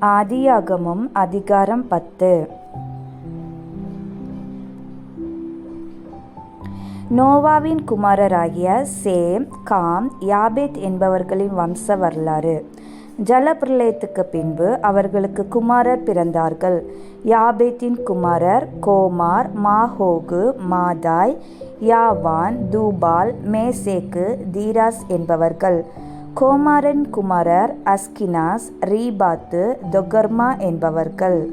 ஆதியாகமம் அதிகாரம் பத்து. நோவாவின் குமாரராகிய சேம் காம் யாபேத் என்பவர்களின் வம்ச வரலாறு. ஜலப்பிரளயத்துக்கு பின்பு அவர்களுக்கு குமாரர் பிறந்தார்கள். யாபேத்தின் குமாரர் கோமார் மாஹோகு மாதாய் யாவான் தூபால் மேசேக்கு தீராஸ் என்பவர்கள். கோமாரன் குமாரர் அஸ்கினாஸ் ரீபாத்து தொகர்மா என்பவர்கள்.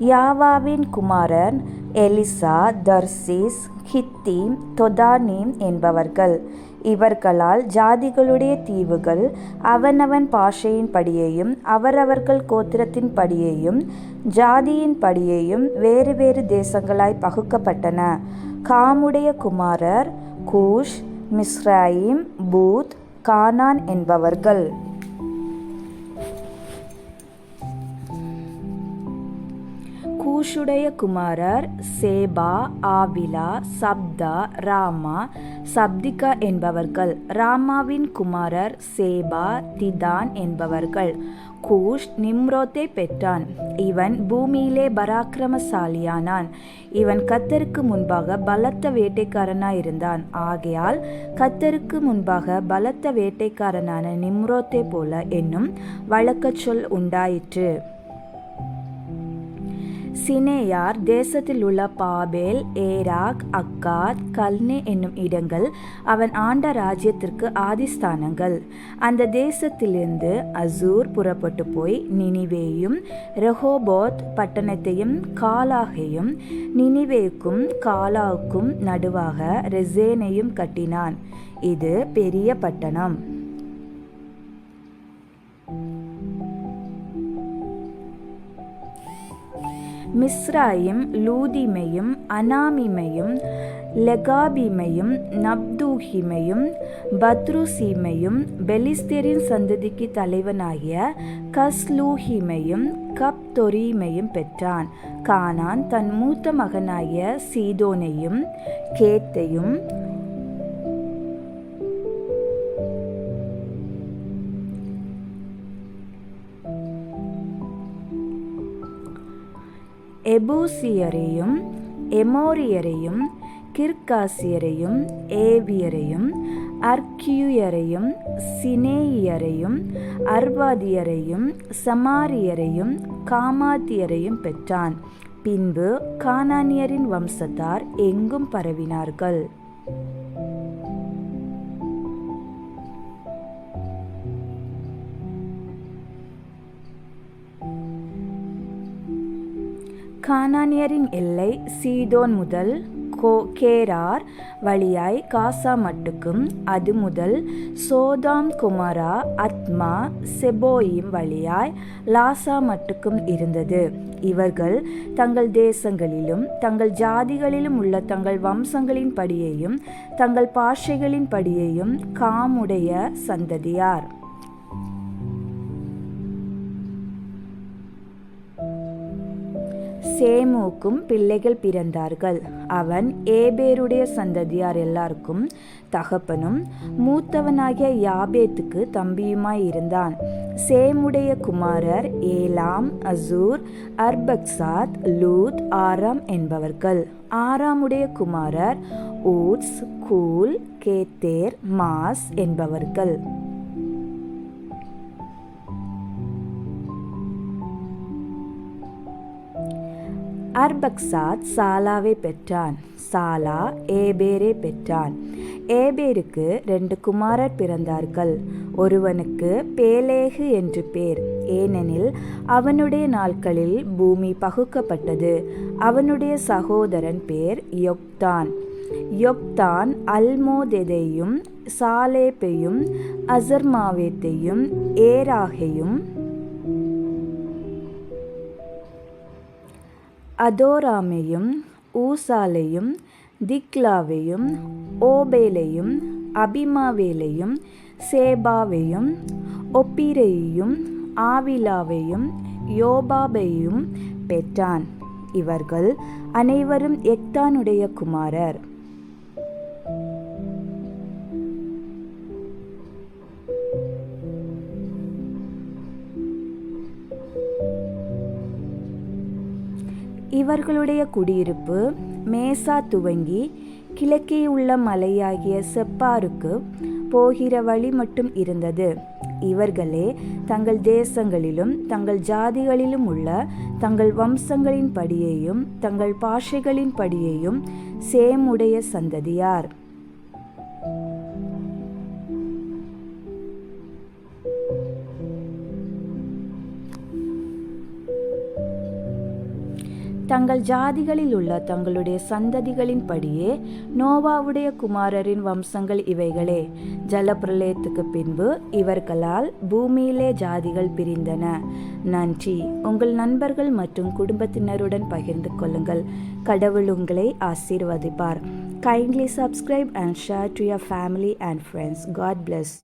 யாவாவின் குமாரன் எலிசா தர்சிஸ் ஹித்தீம் தொதானீம் என்பவர்கள். இவர்களால் ஜாதிகளுடைய தீவுகள் அவனவன் பாஷையின் படியையும் அவரவர்கள் கோத்திரத்தின் படியையும் ஜாதியின் படியையும் வேறு வேறு தேசங்களாய் பகுக்கப்பட்டன. காமுடைய குமாரர் கூஷ் மிஸ்ராயிம் பூத் கானான் என்பவர்கள். கூஷுடைய குமாரர் சேபா ஆவிலா சப்தா ராமா சப்திகா என்பவர்கள். ராமாவின் குமாரர் சேபா திதான் என்பவர்கள். கூஷ் நிம்ரோத்தை பெற்றான். இவன் பூமியிலே பராக்கிரமசாலியானான். இவன் கத்தருக்கு முன்பாக பலத்த வேட்டைக்காரனாயிருந்தான். ஆகையால் கத்தருக்கு முன்பாக பலத்த வேட்டைக்காரனான நிம்ரோத்தை போல என்னும் வழக்கச் சொல் உண்டாயிற்று. சினேயார் தேசத்தில் உள்ள பாபேல் ஏராக் அக்காத் கல்னே என்னும் இடங்கள் அவன் ஆண்ட ராஜ்யத்திற்கு ஆதிஸ்தானங்கள். அந்த தேசத்திலிருந்து அசூர் புறப்பட்டு போய் நினிவேயும் ரெஹோபோத் பட்டணத்தையும் காலாகையும் நினிவேக்கும் காலாவுக்கும் நடுவாக ரெசேனையும் கட்டினான். இது பெரிய பட்டணம். மிஸ்ராயும் லூதிமையும் அனாமிமையும் லெகாபிமையும் நப்தூஹிமையும் பத்ருசீமையும் பெலிஸ்தேரின் சந்ததிக்கு தலைவனாகிய கஸ்லூஹிமையும் கப்தொரீமையும் பெற்றான். கானான் தன் மூத்த மகனாகிய சீதோனையும் கேத்தையும் எபூசியரையும் எமோரியரையும் கிர்காசியரையும் ஏவியரையும் அர்கியுயரையும் சினேயரையும் அர்வாதியரையும் சமாரியரையும் காமாத்தியரையும் பெற்றான். பின்பு கானானியரின் வம்சத்தார் எங்கும் பரவினார்கள். கானானியரின் எல்லை சீதோன் முதல் கோ கேரார் வழியாய் காசா மட்டுக்கும் அது முதல் சோதாம் குமாரா அத்மா செபோயிம் வழியாய் லாசா மட்டுக்கும் இருந்தது. இவர்கள் தங்கள் தேசங்களிலும் தங்கள் ஜாதிகளிலும் உள்ள தங்கள் வம்சங்களின் படியையும் தங்கள் பாஷைகளின் படியையும் காமுடைய சந்ததியார். சேமுக்கும் பிள்ளைகள் பிறந்தார்கள். அவன் ஏபேருடைய சந்ததியார் எல்லாருக்கும் தகப்பனும் மூத்தவனாகிய யாபேத்துக்கு தம்பியுமாய் இருந்தான். சேமுடைய குமாரர் ஏலாம் அசூர் அர்பக்சாத் லூத் ஆராம் என்பவர்கள். ஆறாமுடைய குமாரர் ஊட்ஸ் கூல் கேத்தேர் மாஸ் என்பவர்கள். அர்பக்சாத் சாலாவை பெற்றான். சாலா ஏபேரை பெற்றான். ஏபேருக்கு ரெண்டு குமாரர் பிறந்தார்கள். ஒருவனுக்கு பேலேகு என்று பேர். ஏனெனில் அவனுடைய நாட்களில் பூமி பகுக்கப்பட்டது. அவனுடைய சகோதரன் பேர் யொக்தான் யொக்தான் அல்மோதெதையும் சாலேப்பையும் அசர்மாவேத்தையும் ஏராகையும் அதோராமையும் ஊசாலையும் திக்லாவையும் ஓபேலையும் அபிமாவேலையும் சேபாவையும் ஒப்பிரையையும் ஆவிலாவையும் யோபாபையும் பெற்றான். இவர்கள் அனைவரும் எக்தானுடைய குமாரர். இவர்களுடைய குடியிருப்பு மேசா துவங்கி கிழக்கே உள்ள மலையாகிய செப்பாருக்கு போகிற வழி மட்டும் இருந்தது. இவர்களே தங்கள் தேசங்களிலும் தங்கள் ஜாதிகளிலும் உள்ள தங்கள் வம்சங்களின் படியையும் தங்கள் பாஷைகளின் படியையும் சேமுடைய சந்ததியார். தங்கள் ஜாதிகளில் உள்ள தங்களுடைய சந்ததிகளின் படியே நோவாவுடைய குமாரரின் வம்சங்கள் இவைகளே. ஜலப்பிரளயத்துக்கு பின்பு இவர்களால் பூமியிலே ஜாதிகள் பிரிந்தன. நன்றி. உங்கள் நண்பர்கள் மற்றும் குடும்பத்தினருடன் பகிர்ந்து கொள்ளுங்கள். கடவுள் உங்களை ஆசீர்வதிப்பார். Kindly subscribe and share to your family and friends God bless